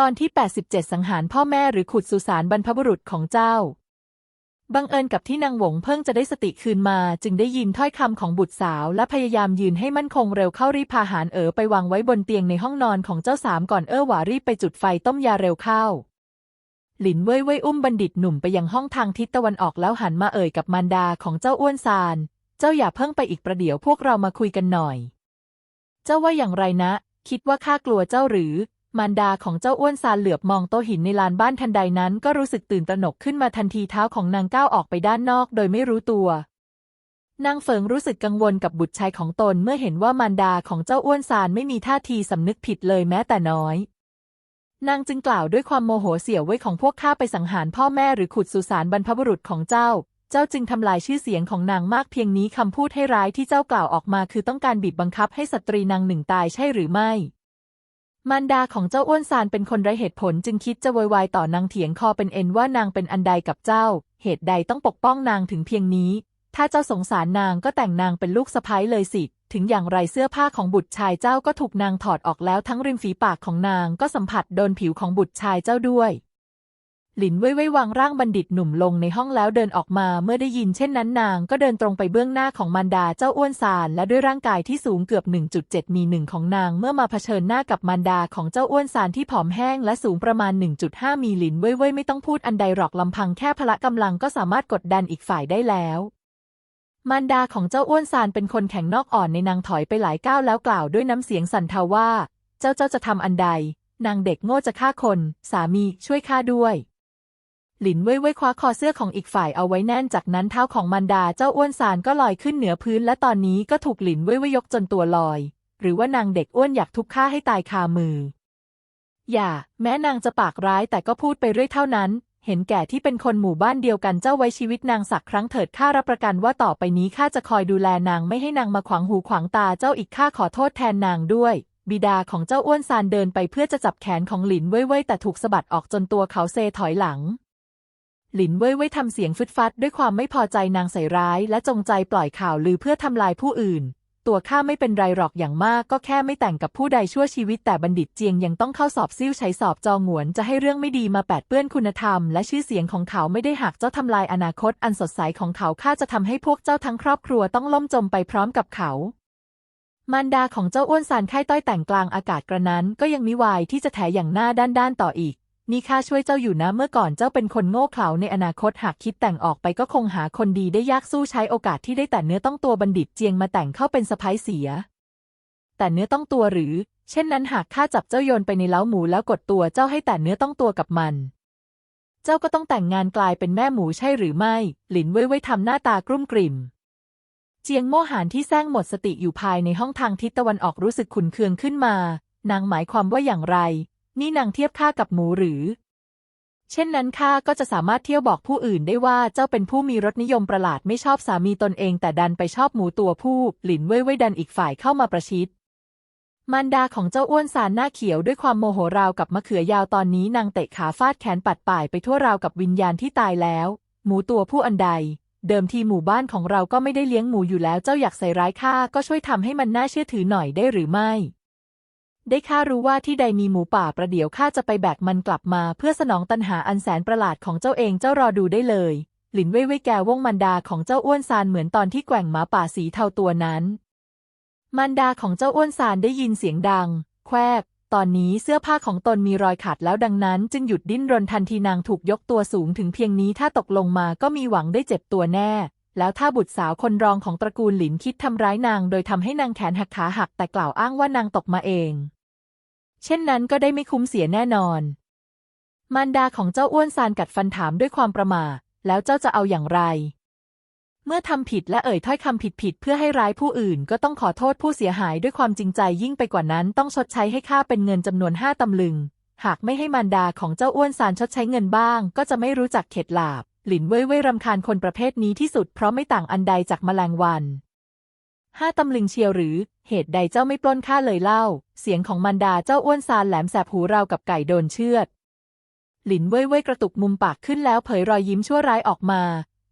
ตอนที่ 87 สังหารพ่อแม่หรือขุดสุสานบรรพบุรุษของเจ้า บังเอิญกับที่นางหวงเพิ่งจะได้สติคืนมา จึงได้ยินถ้อยคำของบุตรสาว และพยายามยืนให้มั่นคงเร็วเข้ารีพาหารเอ๋อไปวางไว้บนเตียงในห้องนอนของเจ้าสามก่อนเอ้อหวารีบไปจุดไฟต้มยาเร็วเข้า หลินเว่ยเว่ยอุ้มบัณฑิตหนุ่มไปยังห้องทางทิศตะวันออกแล้วหันมาเอ่ยกับมารดาของเจ้าอ้วนซาน เจ้าอย่าเพิ่งไปอีกประเดี๋ยวพวกเรามาคุยกันหน่อย เจ้าว่าอย่างไรนะ คิดว่าข้ากลัวเจ้าหรือ มารดาของเจ้าอ้วนซานเหลือบมองโต๊ะหินในลานบ้านทันใดนั้นก็รู้สึกตื่นตระหนกขึ้นมาทันทีเท้าของนางก้าวออกไปด้านนอกโดยไม่รู้ตัวนางเฟิงรู้สึกกังวลกับบุตรชายของตนเมื่อเห็นว่ามารดาของเจ้าอ้วนซานไม่มีท่าทีสำนึกผิดเลยแม้แต่น้อย นางจึงกล่าวด้วยความโมโหเสียวไว้ของพวกข้าไปสังหารพ่อแม่หรือขุดสุสานบรรพบุรุษของเจ้า เจ้าจึงทำลายชื่อเสียงของนางมากเพียงนี้คำพูดให้ร้ายที่เจ้ากล่าวออกมาคือต้องการบีบบังคับให้สตรีนางหนึ่งตายใช่หรือไม่ มารดาของเจ้าอ้วนซานเป็นคนไรเหตุผลจึงคิดจะโวยวายต่อนางเถียงคอเป็นเอ็นว่านางเป็นอันใดกับเจ้า เหตุใดต้องปกป้องนางถึงเพียงนี้ ถ้าเจ้าสงสารนางก็แต่งนางเป็นลูกสะใภ้เลยสิ ถึงอย่างไรเสื้อผ้าของบุตรชายเจ้าก็ถูกนางถอดออกแล้วทั้งริมฝีปากของนางก็สัมผัสโดนผิวของบุตรชายเจ้าด้วย หลินเว่ยเว่ยวางร่างบัณฑิตหนุ่มลงในห้องแล้วเดินออกมาเมื่อได้ยินเช่นนั้นนางก็เดินตรงไปเบื้องหน้าของมารดาเจ้าอ้วนซานและด้วยร่างกายที่สูงเกือบ 1.7 มีหนึ่งของนางเมื่อมาเผชิญหน้ากับมารดาของเจ้าอ้วนซานที่ผอมแห้งและสูงประมาณ 1.5 มีหลินเว่ยเว่ยไม่ต้องพูดอันใดหรอกลำพังแค่พละกำลังก็สามารถกดดันอีกฝ่ายได้แล้วมารดาของเจ้าอ้วนซานเป็นคนแข็งนอกอ่อนในนางถอยไปหลายก้าวแล้วกล่าวด้วยน้ำเสียงสั่นเทาว่า เจ้าเจ้าจะทำอันใด นางเด็กโง่จะฆ่าคน สามีช่วยข้าด้วย หลินเว่ยเว่ยคว้าคอเสื้อของอีกฝ่ายเอาไว้แน่นจากนั้นเท้าของมารดาเจ้าอ้วนซานก็ลอยขึ้นเหนือพื้น และตอนนี้ก็ถูกหลินเว่ยเว่ยยกจนตัวลอย หรือว่านางเด็กอ้วนอยากทุบฆ่าให้ตายคามือ อย่า แม้นางจะปากร้ายแต่ก็พูดไปเรื่อยเท่านั้น เห็นแก่ที่เป็นคนหมู่บ้านเดียวกันเจ้าไว้ชีวิตนางสักครั้งเถิดข้ารับประกันว่าต่อไปนี้ข้าจะคอยดูแลนางไม่ให้นางมาขวางหูขวางตาเจ้าอีกข้าขอโทษแทนนางด้วยบิดาของเจ้าอ้วนซานเดินไปเพื่อจะจับแขนของหลินเว่ยเว่ยแต่ถูกสะบัดออกจนตัวเขาเซถอยหลัง หลินเว่ยเว่ยทำเสียงฟึดฟัดด้วยความไม่พอใจนางใส่ร้าย และจงใจปล่อยข่าวลือเพื่อทำลายผู้อื่น ตัวข้าไม่เป็นไรหรอกอย่างมากก็แค่ไม่แต่งกับผู้ใดชั่วชีวิตแต่บัณฑิตเจียงยังต้องเข้าสอบซิ่วใช้สอบจองหวนจะให้เรื่องไม่ดีมาแปดเปื้อนคุณธรรม และชื่อเสียงของเขาไม่ได้หากเจ้าทำลายอนาคตอันสดใสของเขาข้าจะทำให้พวกเจ้าทั้งครอบครัวต้องล่มจมไปพร้อมกับเขามารดาของเจ้าอ้วนซานไข้ต้อยแต่งกลางอากาศกระนั้น ก็ยังมิวายที่จะแถอย่างหน้าด้านๆต่ออีก นี่ข้าช่วยเจ้าอยู่นะเมื่อก่อนเจ้าเป็นคนโง่เขลาในอนาคตหากคิดแต่งออกไปก็คงหาคนดีได้ยากสู้ใช้โอกาสที่ได้แต่เนื้อต้องตัวบัณฑิตเจียงมาแต่งเข้าเป็นสะพ้ายเสีย แต่เนื้อต้องตัวหรือ เช่นนั้นหากข้าจับเจ้าโยนไปในเล้าหมูแล้วกดตัวเจ้าให้แต่เนื้อต้องตัวกับมัน เจ้าก็ต้องแต่งงานกลายเป็นแม่หมูใช่หรือไม่ หลินเว่ยเว่ยทำหน้าตากรุ่มกริ่มเจียงโม่หานที่แซงหมดสติอยู่ภายในห้องทางทิศตะวันออกรู้สึกขุนเคืองขึ้นมา นางหมายความว่าอย่างไร นี่นางเทียบข้ากับหมูหรือ เช่นนั้นข้าก็จะสามารถเที่ยวบอกผู้อื่นได้ว่าเจ้าเป็นผู้มีรสนิยมประหลาดไม่ชอบสามีตนเอง แต่ดันไปชอบหมูตัวผู้ หลินเว่ยเว่ยดันอีกฝ่ายเข้ามาประชิดมารดาของเจ้าอ้วนสารหน้าเขียวด้วยความโมโหราวกับมะเขือยาวตอนนี้นางเตะขาฟาดแขนปัดป่ายไปทั่วราวกับวิญญาณที่ตายแล้ว หมูตัวผู้อันใด เดิมทีหมู่บ้านของเราก็ไม่ได้เลี้ยงหมูอยู่แล้วเจ้าอยากใส่ร้ายข้าก็ช่วยทำให้มันน่าเชื่อถือหน่อยได้หรือไม่ ได้ข้ารู้ว่าที่ใดมีหมูป่าประเดี๋ยวข้าจะไปแบกมันกลับมาเพื่อสนองตันหาอันแสนประหลาดของเจ้าเองเจ้ารอดูได้เลย หลินเว่ยเว่ยแกวงมันดาของเจ้าอ้วนซานเหมือนตอนที่แกว่งหมาป่าสีเทาตัวนั้นมารดาของเจ้าอ้วนซานได้ยินเสียงดัง แควก ตอนนี้เสื้อผ้าของตนมีรอยขาดแล้วดังนั้น จึงหยุดดิ้นรนทันทีนางถูกยกตัวสูงถึงเพียงนี้ถ้าตกลงมาก็มีหวังได้เจ็บตัวแน่แล้วถ้าบุตรสาวคนรองของตระกูลหลินคิดทำร้ายนาง โดยทำให้นางแขนหักขาหักแต่กล่าวอ้างว่านางตกมาเอง เช่นนั้นก็ได้ไม่คุ้มเสียแน่นอน มารดาของเจ้าอ้วนซานกัดฟันถามด้วยความประมาแล้วเจ้าจะเอาอย่างไร เมื่อทำผิดและเอ่ยถ้อยคำผิดๆเพื่อให้ร้ายผู้อื่น ก็ต้องขอโทษผู้เสียหายด้วยความจริงใจยิ่งไปกว่านั้นต้องชดใช้ให้ค่าเป็นเงินจำนวนห้าตำลึง หากไม่ให้มารดาของเจ้าอ้วนซานชดใช้เงินบ้าง ก็จะไม่รู้จักเข็ดหลาบ หลินเว่ยเว่ยรำคาญคนประเภทนี้ที่สุดเพราะไม่ต่างอันใดจากแมลงวัน ห้าตำลึงเชียวหรือ เหตุใดเจ้าไม่ปล้นข้าเลยเล่า เสียงของมารดาเจ้าอ้วนซานแหลมแสบหูราวกับไก่โดนเชือด หลินเว่ยเว่ยกระตุกมุมปากขึ้นแล้วเผยรอยยิ้มชั่วร้ายออกมา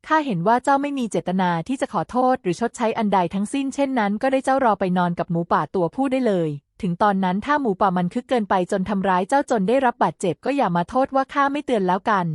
ข้าเห็นว่าเจ้าไม่มีเจตนาที่จะขอโทษหรือชดใช้อันใดทั้งสิ้นเช่นนั้นก็ได้เจ้ารอไปนอนกับหมูป่าตัวผู้ได้เลย ถึงตอนนั้นถ้าหมูป่ามันคึกเกินไปจนทำร้ายเจ้าจนได้รับบาดเจ็บก็อย่ามาโทษว่าข้าไม่เตือนแล้วกัน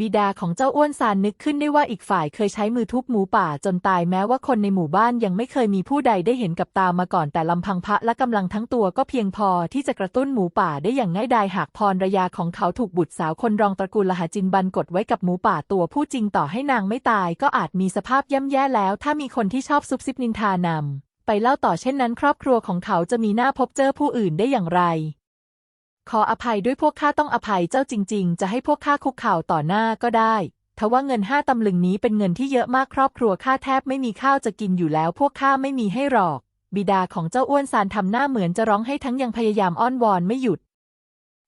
บิดาของเจ้าอ้วนซานนึกขึ้นได้ว่าอีกฝ่ายเคยใช้มือทุบหมูป่าจนตายแม้ว่าคนในหมู่บ้านยังไม่เคยมีผู้ใดได้เห็นกับตามาก่อนแต่ลำพังพระและกำลังทั้งตัวก็เพียงพอที่จะกระตุ้นหมูป่าได้อย่างง่ายดายหากพรรยาของเขาถูกบุตรสาวคนรองตระกูลลหจินบันกดไว้กับหมูป่าตัวผู้จริงต่อให้นางไม่ตายก็อาจมีสภาพย่ำแย่แล้ว ถ้ามีคนที่ชอบซุบซิบนินทานำไปเล่าต่อเช่นนั้น ครอบครัวของเขาจะมีหน้าพบเจอผู้อื่นได้อย่างไร ขออภัยด้วยพวกข้าต้องอภัยเจ้าจริง ๆ จะให้พวกข้าคุกเข่าต่อหน้าก็ได้ทว่าเงินห้าตำลึงนี้เป็นเงินที่เยอะมากครอบครัวข้าแทบไม่มีข้าวจะกินอยู่แล้ว พวกข้าไม่มีให้หรอก บิดาของเจ้าอ้วนซานทำหน้าเหมือนจะร้องให้ทั้งยังพยายามอ้อนวอนไม่หยุด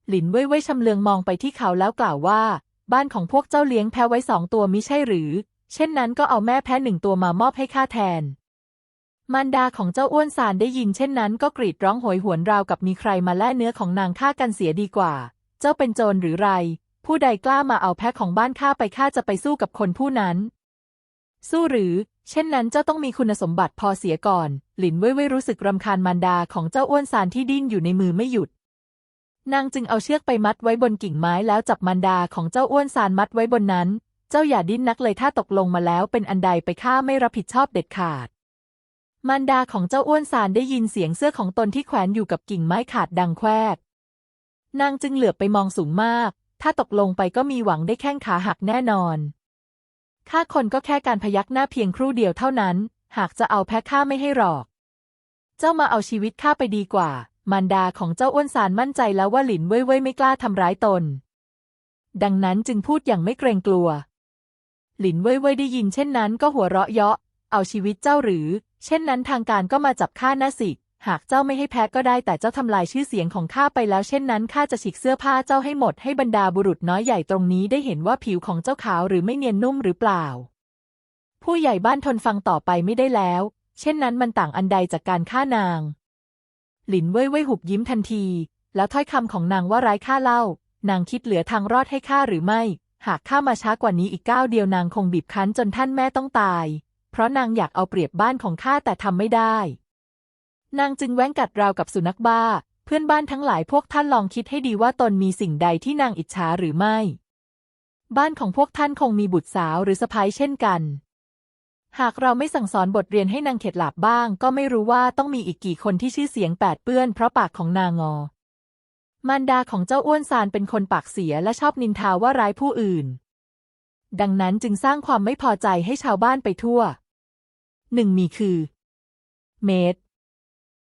หลินเว่ยเว่ยชำเลืองมองไปที่เขาแล้วกล่าวว่า บ้านของพวกเจ้าเลี้ยงแพะไว้สองตัวมิใช่หรือ เช่นนั้นก็เอาแม่แพะหนึ่งตัวมามอบให้ข้าแทน มารดาของเจ้าอ้วนซานได้ยินเช่นนั้นก็กรีดร้องโหยหวนราวกับมีใครมาแล่เนื้อของนางฆ่ากันเสียดีกว่า เจ้าเป็นโจรหรือไร ผู้ใดกล้ามาเอาแพะของบ้านข้าไปข้าจะไปสู้กับคนผู้นั้น สู้หรือ เช่นนั้นเจ้าต้องมีคุณสมบัติพอเสียก่อน หลินเว่ยเว่ยรู้สึกรำคาญมารดาของเจ้าอ้วนซานที่ดิ้นอยู่ในมือไม่หยุด นางจึงเอาเชือกไปมัดไว้บนกิ่งไม้แล้วจับมารดาของเจ้าอ้วนซานมัดไว้บนนั้น เจ้าอย่าดิ้นนักเลยถ้าตกลงมาแล้วเป็นอันใดไปข้าไม่รับผิดชอบเด็ดขาด มารดาของเจ้าอ้วนซานได้ยินเสียงเสื้อของตนที่แขวนอยู่กับกิ่งไม้ขาดดังแควก นางจึงเหลือบไปมองสูงมาก ถ้าตกลงไปก็มีหวังได้แข้งขาหักแน่นอนข้าคนก็แค่การพยักหน้าเพียงครู่เดียวเท่านั้น หากจะเอาแพ้ข้าไม่ให้หรอก เจ้ามาเอาชีวิตข้าไปดีกว่า มารดาของเจ้าอ้วนซานมั่นใจแล้วว่าหลินเว่ยเว่ยไม่กล้าทำร้ายตน ดังนั้นจึงพูดอย่างไม่เกรงกลัว หลินเว่ยเว่ยได้ยินเช่นนั้นก็หัวเราะเยาะ เอาชีวิตเจ้าหรือ เช่นนั้นทางการก็มาจับข้านะสิ หากเจ้าไม่ให้แพ้ก็ได้แต่เจ้าทำลายชื่อเสียงของข้าไปแล้ว เช่นนั้นข้าจะฉีกเสื้อผ้าเจ้าให้หมดให้บรรดาบุรุษน้อยใหญ่ตรงนี้ได้เห็นว่าผิวของเจ้าขาวหรือไม่เนียนนุ่มหรือเปล่า ผู้ใหญ่บ้านทนฟังต่อไปไม่ได้แล้ว เช่นนั้นมันต่างอันใดจากการฆ่านาง หลินเว่ยเว่ยหุบยิ้มทันที แล้วถ้อยคำของนางว่าร้ายค่าเล่า นางคิดเหลือทางรอดให้ข้าหรือไม่ หากข้ามาช้ากว่านี้อีกก้าวเดียวนางคงบีบคั้นจนท่านแม่ต้องตาย ราะนางอยากเอาเปรียบบ้านของข้าแต่ทำไม่ได้ นางจึงแว้งกัดราวกับสุนัขบ้า เพื่อนบ้านทั้งหลายพวกท่านลองคิดให้ดีว่าตนมีสิ่งใดที่นางอิจฉาหรือไม่ บ้านของพวกท่านคงมีบุตรสาวหรือสะพ้ายเช่นกัน หากเราไม่สั่งสอนบทเรียนให้นางเข็ดหลาบบ้าง ก็ไม่รู้ว่าต้องมีอีกกี่คนที่ชื่อเสียงแปดเปื้อนเพราะปากของนางงอมารดาของเจ้าอ้วนซานเป็นคนปากเสียและชอบนินทาว่าร้ายผู้อื่น ดังนั้นจึงสร้างความไม่พอใจให้ชาวบ้านไปทั่ว หนึ่งมีคือ เมตร